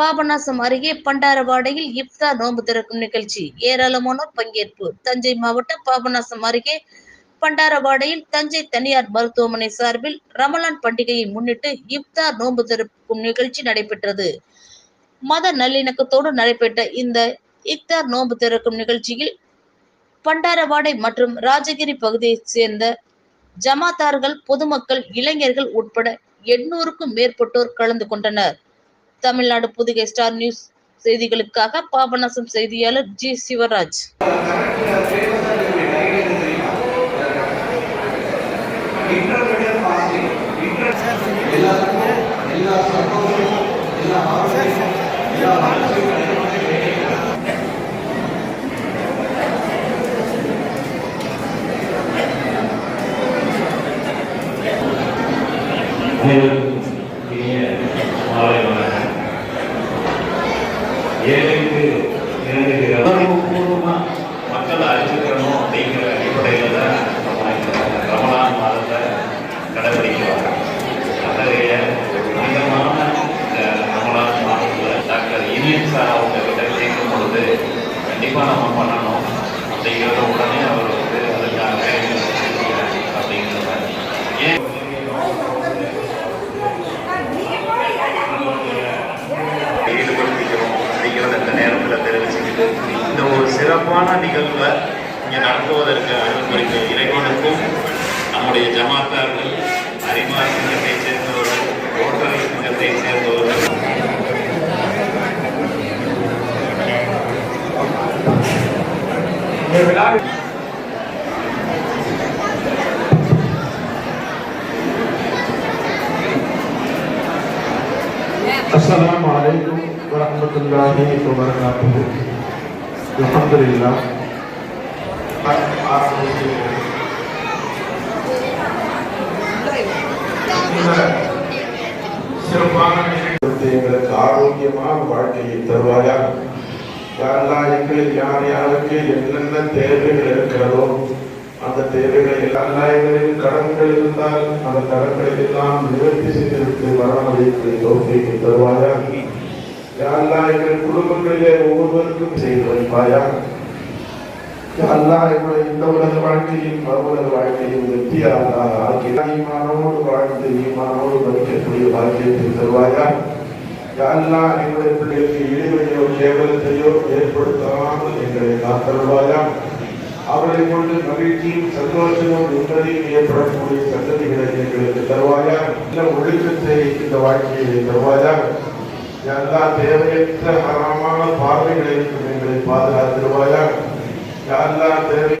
பாபநாசம் அருகே பண்டாரவாடையில் இப்தா நோன்பு திறக்கும் நிகழ்ச்சி. ஏராளமானோர் பங்கேற்பு. தஞ்சை மாவட்டம் பாபநாசம் அருகே பண்டாரவாடையில் தஞ்சை தனியார் மருத்துவமனை சார்பில் ரமலான் பண்டிகையை முன்னிட்டு இப்தார் நோன்பு திறக்கும் நிகழ்ச்சி நடைபெற்றது. மத நல்லிணக்கத்தோடு நடைபெற்ற இந்த இப்தார் நோன்பு திறக்கும் நிகழ்ச்சியில் பண்டாரவாடை மற்றும் ராஜகிரி பகுதியைச் சேர்ந்த ஜமாத்தார்கள் பொதுமக்கள் இளைஞர்கள் உட்பட எண்ணூறுக்கும் மேற்பட்டோர் கலந்து கொண்டனர். தமிழ்நாடு புதுகை ஸ்டார் நியூஸ் செய்திகளுக்காக பாபநாசம் செய்தியாளர் ஜி சிவராஜ். அனைவருக்கும் ஏழைக்கு இரண்டு உணர்வுபூர்வமா மக்களை அறிஞ்சுக்கணும் அப்படிங்கிற அடிப்படையில் தான் ரமலான் மாதத்தை கடைபிடிக்கிறோம். அத்தகைய புனிதமான ரமலான் மாதத்தில் டாக்டர் இனியன் சார் அவங்க கிட்ட கேட்கும் பொழுது கண்டிப்பாக நம்ம பண்ணணும் அப்படிங்கிறத உடனே அவர் சிறப்பான நிகழ்வை இங்கே நடத்துவதற்கு அனுமதிக்க இறைவனுக்கும் நம்முடைய ஜமாத்தார்கள் அறிமார் சங்கத்தை சேர்ந்தவர்கள் ரோட்டரி சங்கத்தை சேர்ந்தவர்கள் السلام عليكم ورحمة الله وبركاته الحمد لله சிறப்பான நிகழ்ச்சி எங்களுக்கு ஆரோக்கியமான வாழ்க்கையை தருவாயா யாரெல்லாம் எங்களுக்கு யார் யாருக்கு என்னென்ன தேவைகள் இருக்கிறதோ அந்த தேவைகளை எல்லாம் எங்களின் கடன்கள் இருந்தால் அந்த கடன்களை எல்லாம் நிவர்த்தி செய்திருக்கு வரவழைத்து தோல்விக்கு தருவாயா யாரெல்லாம் எங்கள் குடும்பங்களிலே ஒவ்வொருவருக்கும் செய்து வைப்பாயா யாரெல்லாம் எங்களுடைய இந்த உலக வாழ்க்கையும் மறுவுலக வாழ்க்கையும் வெற்றியாக ஆக்கி ஈமானோடு வாழ்ந்து ஈமானோடு மதிக்கக்கூடிய வாழ்க்கையை தருவாயா யாரெல்லாம் எங்களுடைய பிள்ளைகளுக்கு இடைவெளியோ கேவலத்தையோ ஏற்படுத்தாமல் எங்களை காத்தருவாயா அவர்களை கொண்டு மகிழ்ச்சியும் சந்தோஷமும் நிம்மதியும் ஏற்படக்கூடிய சந்ததிகளை எங்களுக்கு தருவாயா இல்ல ஒழுக்கத்தை இந்த வாழ்க்கையை தருவாயா எல்லா தேவையற்ற ஹராமான பார்வைகளை எங்களை பாதுகாத்திருவாயா எல்லா தேவை